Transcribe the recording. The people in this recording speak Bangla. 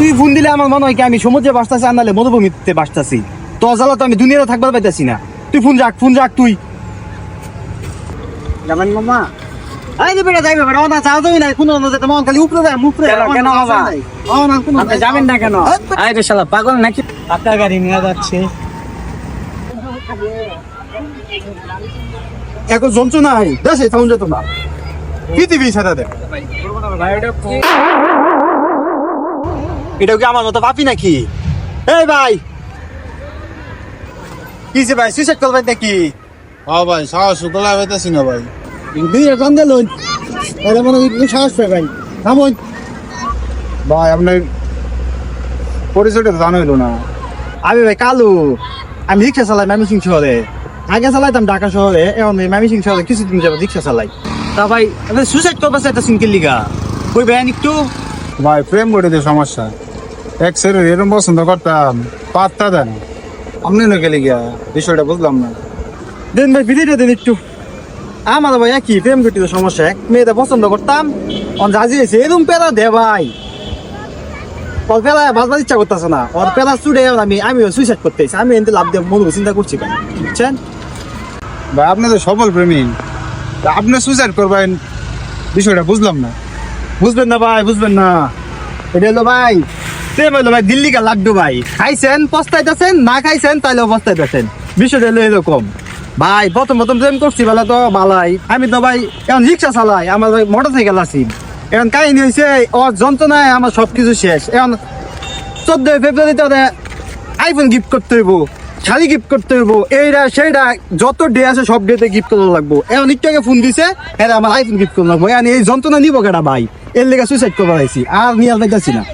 তুই ফোন দিলে আমার মনে হয় কি আমি সমুদ্রে বাসতাছি আর নাহলে মরুভূমিতে বাসতাছি তো জ্বালা তো আমি দুনিয়াতে থাকবার পাইতেছি না। তুই ফোন রাখ ফোন রাখ তুই। যাবেন মামা? আই যে বেটা যাইবে বেটা ওনা চাও তুমি না কোনো না যেতে মন খালি উপরে যায় কেন, বাবা? না কোনো আপনি যাবেন না কেন? আরে রে শালা পাগল নাকি? আপনার গাড়ি নিয়ে যাচ্ছে। এখন যন্ত্রণা নাই দেশে থাকুন যেত না। পৃথিবী সাথে দেখ। এটাও কি আমার মতো পাপি নাকি? এই ভাই! কি কিসে ভাই সুইসাইড করবেন নাকি? হ্যাঁ ভাই সাহস গলা হইতেছি না ভাই। দুই এখন দিলুন এটা মনে হয় সাহস পাই ভাই। থামুন ভাই আপনার পরিচয়টা তো জানা হইল না। আমি ভাই কালু। আমি রিক্সা চালাই ময়মনসিং শহরে। আগে চালাইতাম ঢাকা শহরে এখন ময়মনসিং শহরে কিছুদিন যাব রিক্সা চালাই। তা ভাই আপনি সুইসাইড করবে একটা সিঙ্গেল লিগা? কই ভাই একটু? ভাই প্রেম করে দিয়ে সমস্যা। এক সেরে এরকম পছন্দ করতাম পাত্তা দেন। আপনি না গেলে গিয়া বিষয়টা বুঝলাম না। দেন ভাই ভিডিওটা দেন একটু। আমার ভাই একই প্রেম করতে তো সমস্যা এক। মেয়েটা পছন্দ করতাম। অন রাজি হয়েছে এরকম পেলা দে ভাই। ওর পেলা বাজবার ইচ্ছা করতেছে না। ওর পেলা চুড়ে আমি আমি সুইসাইড করতেছি আমি এনতে লাভ দিয়ে মরবো চিন্তা করছি ভাই বুঝছেন? ভাই আপনি তো সফল প্রেমী। আপনি সুইসাইড করবেন বিষয়টা বুঝলাম না। বুঝবেন না ভাই বুঝবেন না। এটা হলো ভাই প্রেম হলো ভাই দিল্লি কা লাড্ডু ভাই। খাইছেন, পস্তাইতেছেন, না খাইছেন তাইলেও পস্তাইতেছেন। বিষয়টা হলো এরকম। ভাই, প্রথম প্রথম প্রেম করছি বেলা তো, বালাই। আমি তো ভাই, এখন রিক্সা চালাই, আমার মোটর সাইকেল আছি। এখন কাহিনী হয়েছে ও যন্ত্রণায় আমার সব কিছু শেষ। এখন চোদ্দই ফেব্রুয়ারিতে আইফোন গিফট করতে হইব, শাড়ি গিফট করতে হইব। এইটা সেইটা যত ডে আছে, সব ডেতে গিফট করা লাগবো। এখন একটু আগে ফোন দিছে হ্যাঁ আমার আইফোন গিফট করা লাগবো। এখন এই যন্ত্রণা নিবো কেটা ভাই? এর লেগে সুইসাইড করবার আইছি আর নিয়ে পাইতেছি না।